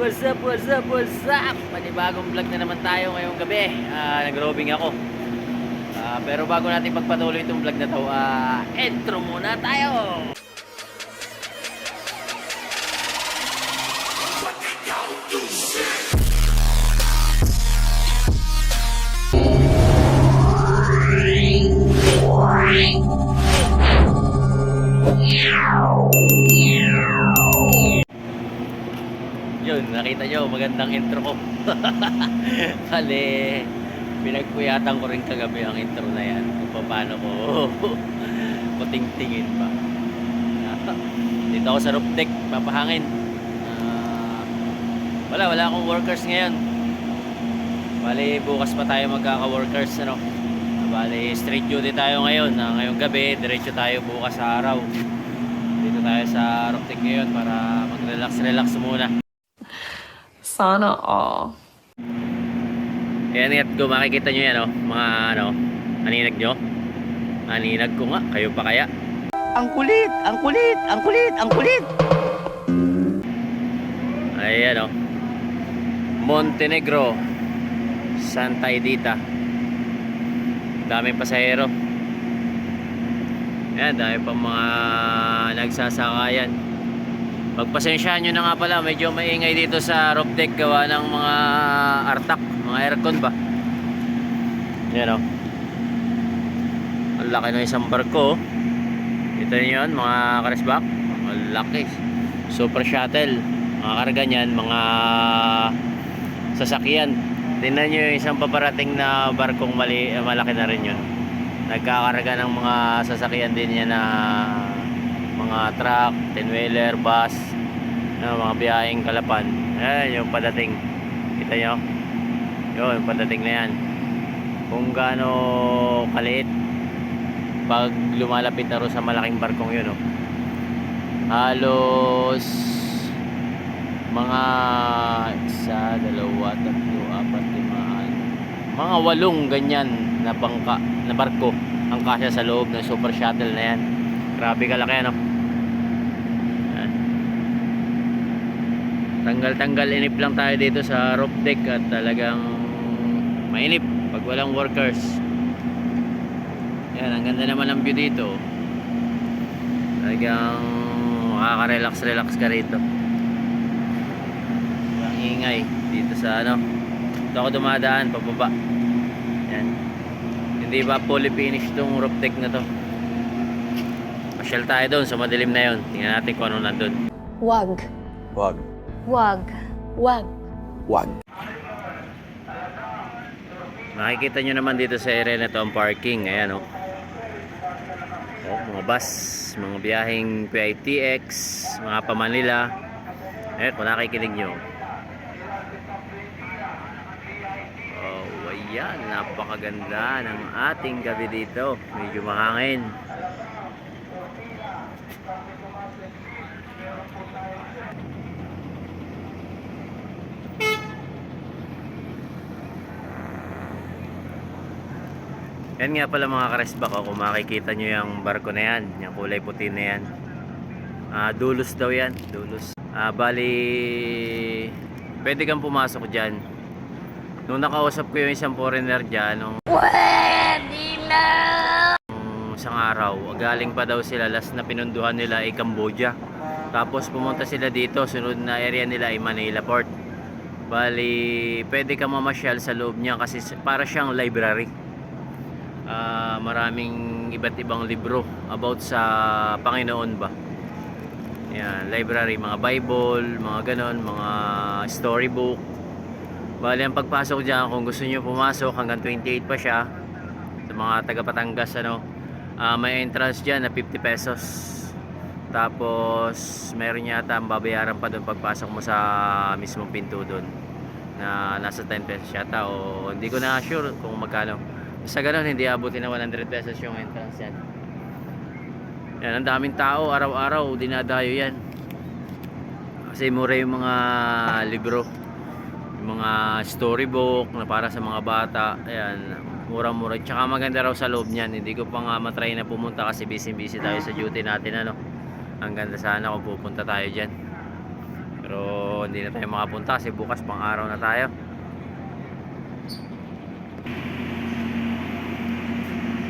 What's up, what's up, what's up? Panibagong vlog na naman tayo ngayong gabi. Ah, nag-robing ako. Ah, pero bago natin pagpatuloy itong vlog na to, ah, intro muna tayo! Nyo, magandang intro ko. Kali, pinagpuyatan ko rin kagabi ang intro na yan. Kung paano ko puting-tingin pa. Dito ako sa roof deck, papahangin. Ah, wala, wala akong workers ngayon. Bali, bukas pa tayo magkaka-workers, ano. Bali, straight duty tayo ngayon. Ah, ngayong gabi, diretso tayo bukas sa araw. Dito tayo sa roof deck ngayon para mag-relax-relax muna. Sana all. Ayan nga, kung makikita nyo yan, oh, mga ano, aninag nyo. Aninag ko nga, kayo pa kaya? Ang kulit, ang kulit, ang kulit, ang kulit. Ayan, oh. Montenegro, Santa Edita. Daming pasahero. Ayan, dami pang mga nagsasakayan. Pagpasensyahan nyo na nga pala, medyo maingay dito sa roof deck gawa ng mga artak, mga aircon ba. Yan o. Ang laki ng isang barko. oh. Ito yun, mga karesbak. Ang laki. Super shuttle. Mga karga niyan, mga sasakyan. Tingnan nyo yung isang paparating na barkong mali, eh, malaki na rin yun. Nagkakarga ng mga sasakyan din yan na mga truck, 10-wheeler, bus, ano, mga biyaheng kalapan. Ayan, yung padating. Kita nyo? Yun, padating na yan. Kung gaano kaliit pag lumalapit na rin sa malaking barkong yun, oh. Halos mga isa, dalawa, tatlo, apat, lima, anim. Mga walong ganyan na bangka, na barko ang kasya sa loob ng super shuttle na yan. Grabe kalaki ano. Tanggal-tanggal inip lang tayo dito sa roof deck at talagang mainip pag walang workers. Yan, ang ganda naman ng view dito. Talagang makaka-relax-relax ka rito. Ang ingay dito sa ano. Dito ako dumadaan pababa. Yan. Hindi pa fully finished tong roof deck na to. Pasyal tayo doon sa madilim na yon. Tingnan natin kung ano nandun. Wag. Wag. Wag. Wag. Wag. Makikita nyo naman dito sa area na to ang parking. Ayan o. Oh. mga bus, mga biyaheng PITX, mga pamanila. Eh, kung nakikinig nyo. Oh, ayan. Napakaganda ng ating gabi dito. Medyo mahangin. Yan nga pala mga karesbak oh, kung makikita nyo yung barko na yan, yung kulay puti na yan. Ah, dulos daw yan, dulos. Ah, bali, pwede kang pumasok dyan. Nung nakausap ko yung isang foreigner dyan, nung Pwede na! nung isang araw, galing pa daw sila, last na pinunduhan nila ay Cambodia. Tapos pumunta sila dito, sunod na area nila ay Manila Port. Bali, pwede ka mamasyal sa loob niya kasi para siyang library. Ah, maraming iba't ibang libro about sa Panginoon ba. Yan, library, mga Bible, mga ganon, mga storybook. Bali, ang pagpasok dyan, kung gusto niyo pumasok, hanggang 28 pa siya. Sa mga taga Patangas, ano, ah, may entrance dyan na 50 pesos. Tapos, meron yata ang babayaran pa doon pagpasok mo sa mismong pinto doon. Na nasa 10 pesos yata o hindi ko na sure kung magkano. Sa ganun, hindi abutin na 100 pesos yung entrance yan. Yan, ang daming tao, araw-araw, dinadayo yan. Kasi mura yung mga libro. Yung mga storybook na para sa mga bata. Ayan, mura-mura. Tsaka maganda raw sa loob niyan. Hindi ko pa nga matry na pumunta kasi busy-busy tayo sa duty natin. Ano. Ang ganda sana kung pupunta tayo dyan. Pero hindi na tayo makapunta kasi bukas pang araw na tayo.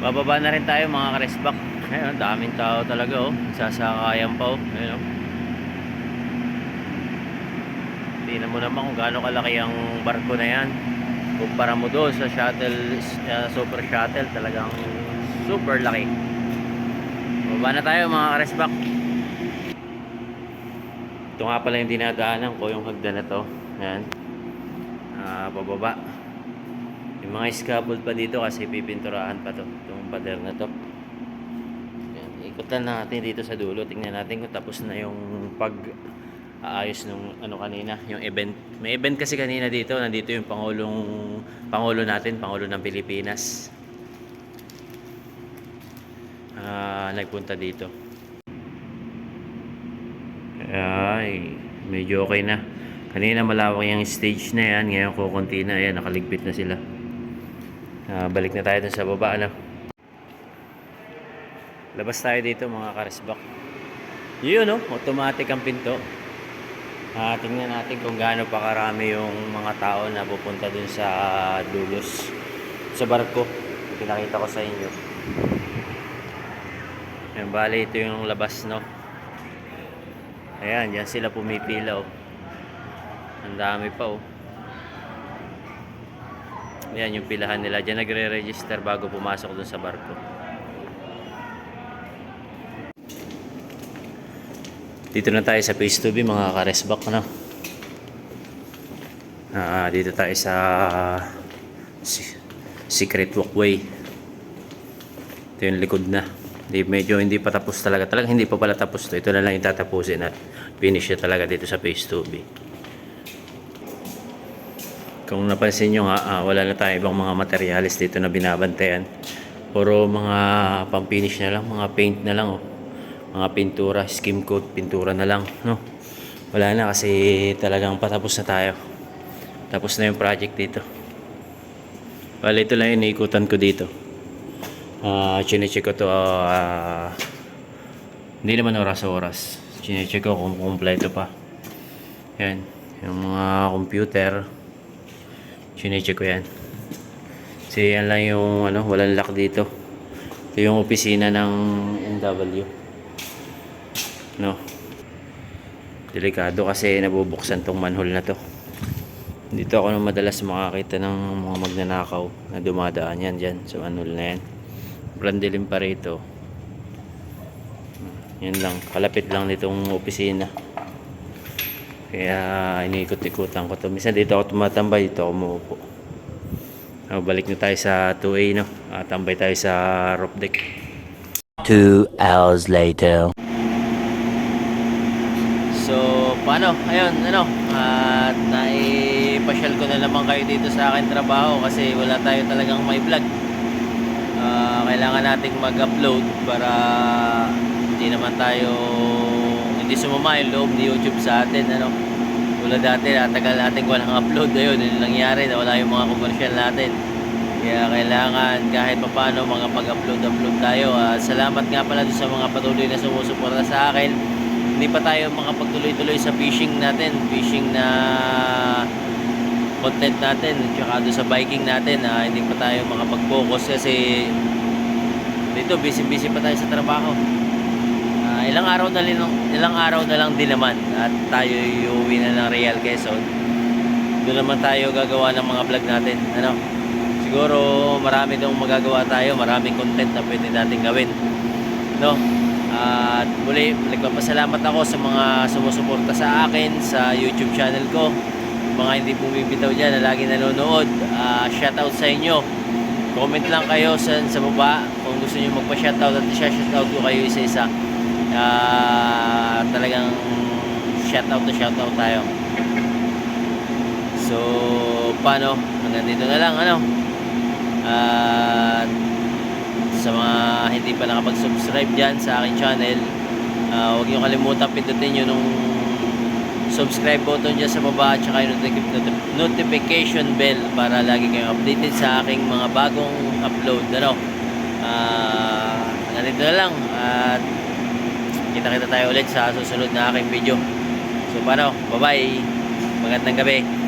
Bababa na rin tayo mga karesbak. Ayun, daming tao talaga oh. Sasakayan pa oh. Ayun oh. Tingnan mo naman kung gaano kalaki ang barko na yan. Kumpara mo doon sa shuttle, uh, super shuttle, talagang super laki. Baba na tayo mga karesbak. Ito nga pala yung dinadaanan ko, yung hagdan na to. Ayan. Ah, pababa. Yung mga scaffold pa dito kasi pipinturahan pa to. Itong pader na to. Ayan. Ikutan natin dito sa dulo. Tingnan natin kung tapos na yung pag aayos nung ano kanina, yung event. May event kasi kanina dito. Nandito yung pangulong pangulo natin, pangulo ng Pilipinas. Ah, nagpunta dito. Ay, medyo okay na. Kanina malawak yung stage na yan. Ngayon kukunti na. Ayan, nakaligpit na sila. Ah, balik na tayo dun sa baba. Ano? Labas tayo dito mga karesbak. Yun, no? Automatic ang pinto. Ah, tingnan natin kung gaano pa karami yung mga tao na pupunta dun sa dulos sa barko. Pinakita ko sa inyo. Ayan, bali ito yung labas, no? Ayan, dyan sila pumipila, oh. Ang dami pa, oh. Ayan yung pilahan nila. Diyan nagre-register bago pumasok dun sa barko. Dito na tayo sa phase 2B mga karesbak na. Ah, dito tayo sa secret walkway. Ito yung likod na. Medyo hindi pa tapos talaga. Talaga hindi pa pala tapos to. Ito na lang yung tatapusin at finish na talaga dito sa phase 2B. Kung napansin nyo nga, ah, wala na tayo ibang mga materialis dito na binabantayan. Puro mga pang-finish na lang, mga paint na lang. Oh. Mga pintura, skim coat, pintura na lang. No? Wala na kasi talagang patapos na tayo. Tapos na yung project dito. Bale, ito lang yung iniikutan ko dito. Ah, chinecheck ko to ah, hindi naman oras oras. Chinecheck ko kung kumpleto pa. Yan, yung mga computer. Chinecheck ko yan. Kasi yan lang yung ano, walang lock dito. Ito yung opisina ng NW. No. Delikado kasi nabubuksan tong manhole na to. Dito ako nang madalas makakita ng mga magnanakaw na dumadaan yan dyan sa manhole na yan. Brandilim pa rito. Yan lang, kalapit lang nitong opisina. Kaya iniikot-ikutan ko to. Minsan dito ako tumatambay, dito ako umuupo. Oh, balik na tayo sa 2A no. Ah, tambay tayo sa roof deck. Two hours later. So, paano? Ayun, ano, at naipasyal ko na naman kayo dito sa akin trabaho kasi wala tayo talagang may vlog. Ah, kailangan nating mag-upload para hindi naman tayo hindi sumama yung loob ni YouTube sa atin, ano. Wala dati, natagal natin walang upload. Ayun, yun nangyari, nawala yung mga commercial natin. Kaya kailangan kahit papano mga pag-upload-upload tayo. At salamat nga pala sa mga patuloy na sumusuporta sa akin hindi pa tayo makapagtuloy-tuloy sa fishing natin fishing na content natin tsaka doon sa biking natin ah, hindi pa tayo makapag-focus kasi dito busy-busy pa tayo sa trabaho Ah, ilang araw na lang ilang araw na lang din naman at tayo uuwi na ng Real Quezon doon naman tayo gagawa ng mga vlog natin ano siguro marami dong magagawa tayo maraming content na pwede natin gawin no at muli, nagpapasalamat ako sa mga sumusuporta sa akin sa YouTube channel ko. Mga hindi bumibitaw dyan na lagi nanonood. Ah, shoutout sa inyo. Comment lang kayo sa, sa baba kung gusto nyo magpa-shoutout at shoutout ko kayo isa-isa. Ah, talagang shoutout na shoutout tayo. So, paano? Hanggang dito na lang, ano? At sa mga hindi pa nakapag-subscribe dyan sa aking channel uh, huwag nyo kalimutan pindutin nyo nung subscribe button dyan sa baba at saka yung notif- notif- notification bell para lagi kayong updated sa aking mga bagong upload ano uh, hanggang dito na lang at kita kita tayo ulit sa susunod na aking video So paano? Bye-bye. Magandang gabi.